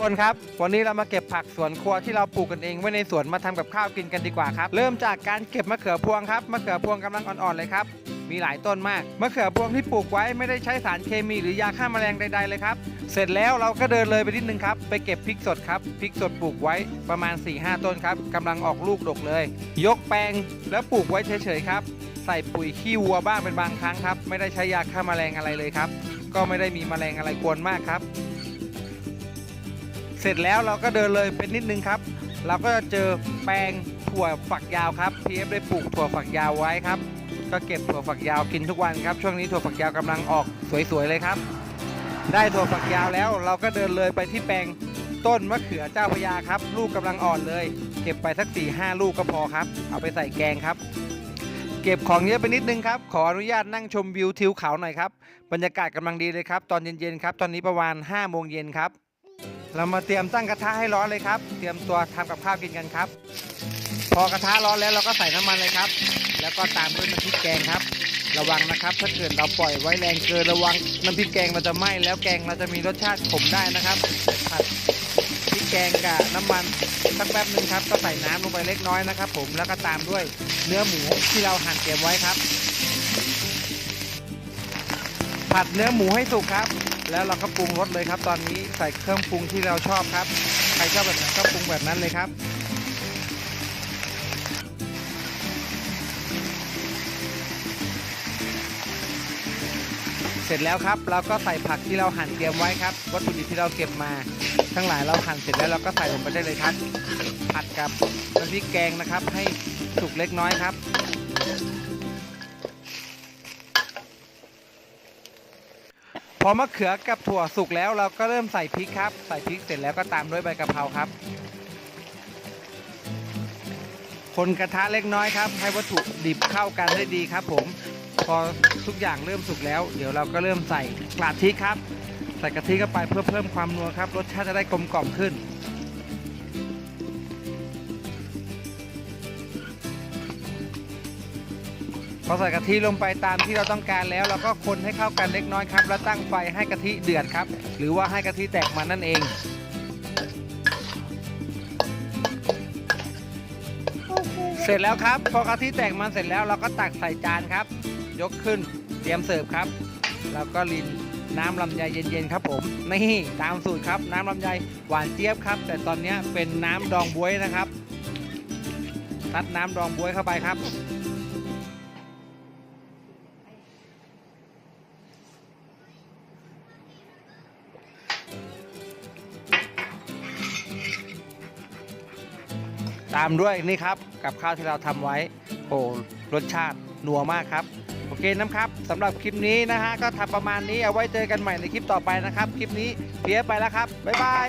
คนครับ วันนี้เรามาเก็บผักสวนครัวที่เราปลูกกันเองไว้ในสวนมาทำกับข้าวกินกันดีกว่าครับ เริ่มจากการเก็บมะเขือพวงครับ มะเขือพวงกำลังอ่อนๆเลยครับ มีหลายต้นมาก มะเขือพวงที่ปลูกไว้ไม่ได้ใช้สารเคมีหรือยาฆ่าแมลงใดๆเลยครับ เสร็จแล้วเราก็เดินเลยไปนิดนึงครับ ไปเก็บพริกสดครับ พริกสดปลูกไว้ประมาณ 4-5 ต้นครับกำลังออกลูกดกเลย ยกแปลงแล้วปลูกไว้เฉยๆครับ ใส่ปุ๋ยขี้วัวบ้างเป็นบางครั้งครับ ไม่ได้ใช้ยาฆ่าแมลงอะไรเลยครับ ก็ไม่ได้มีแมลงอะไรกวนมากครับ สร็จแล้วเราก็เดินเลยเป็นนิดนึงครับ เราก็จะเจอแปลงถั่วฝักยาวครับ PF ได้ปลูกถั่วฝักยาวไว้ครับ ก็เก็บถั่วฝักยาวกินทุกวันครับ ช่วงนี้ถั่วฝักยาวกำลังออกสวยๆเลยครับ ได้ถั่วฝักยาวแล้วเราก็เดินเลยไปที่แปลงต้นมะเขือเจ้าพยาครับ ลูกกำลังอ่อนเลย เก็บไปสัก4ี่ห้าลูกก็พอครับ เอาไปใส่แกงครับ เก็บของเยอะไปนิดนึงครับ ขออนุญาตนั่งชมวิวทิวเขาหน่อยครับ บรรยากาศกำลังดีเลยครับ ตอนเย็นๆครับ ตอนนี้ประมาณ5โมงเย็นครับ เรามาเตรียมตั้งกระทะให้ร้อนเลยครับ เตรียมตัวทำกับข้าวกินกันครับ พอกระทะร้อนแล้วเราก็ใส่น้ำมันเลยครับ แล้วก็ตามด้วยน้ำพริกแกงครับ ระวังนะครับ ถ้าเกิดเราปล่อยไว้แรงเกินระวังน้ำพริกแกงเราจะไหม้แล้วแกงเราจะมีรสชาติขมได้นะครับผัดพริกแกงกับน้ำมันสักแป๊บหนึ่งครับ ก็ใส่น้ำลงไปเล็กน้อยนะครับ ผมแล้วก็ตามด้วยเนื้อหมูที่เราหั่นเตรียมไว้ครับ ผัดเนื้อหมูให้สุกครับ แล้วเราก็ปรุงรสเลยครับ ตอนนี้ใส่เครื่องปรุงที่เราชอบครับ ใครชอบแบบไหนก็ปรุงแบบนั้นเลยครับเสร็จแล้วครับเราก็ใส่ผักที่เราหั่นเตรียมไว้ครับ วัตถุดิบที่เราเก็บมา ทั้งหลายเราหั่นเสร็จแล้วเราก็ใส่ลงไปได้เลยครับ ผัดกับน้ำพริกแกงนะครับ ให้สุกเล็กน้อยครับ อมะเขือกับถั่วสุกแล้วเราก็เริ่มใส่พริกครับ ใส่พริกเสร็จแล้วก็ตามด้วยใบกะเพราครับ คนกระทะเล็กน้อยครับ ให้วัตถุดิบเข้ากันได้ดีครับ ผม พอทุกอย่างเริ่มสุกแล้ว เดี๋ยวเราก็เริ่มใส่กะทิครับ ใส่กะทิเข้าไปเพื่อเพิ่มความนัวครับ รสชาติจะได้กลมกล่อมขึ้น พอใส่กะทิลงไปตามที่เราต้องการแล้วเราก็คนให้เข้ากันเล็กน้อยครับ แล้วตั้งไฟให้กะทิเดือดครับ หรือว่าให้กะทิแตกมันนั่นเองเสร็จแล้วครับพอกะทิแตกมันเสร็จแล้วเราก็ตักใส่จานครับ ยกขึ้นเตรียมเสิร์ฟครับแล้วก็รินน้ำลำไยเย็นๆครับผมนี่ตามสูตรครับ น้ำลำไยหวานเจี๊ยบครับ แต่ตอนนี้เป็นน้ำดองบวยนะครับซัดน้ำดองบวยเข้าไปครับ ตามด้วยนี่ครับกับข้าวที่เราทำไว้โอ้รสชาตินัวมากครับ โอเคนะครับสำหรับคลิปนี้นะฮะก็ทำประมาณนี้เอาไว้เจอกันใหม่ในคลิปต่อไปนะครับ คลิปนี้เพียไปแล้วครับบ๊ายบาย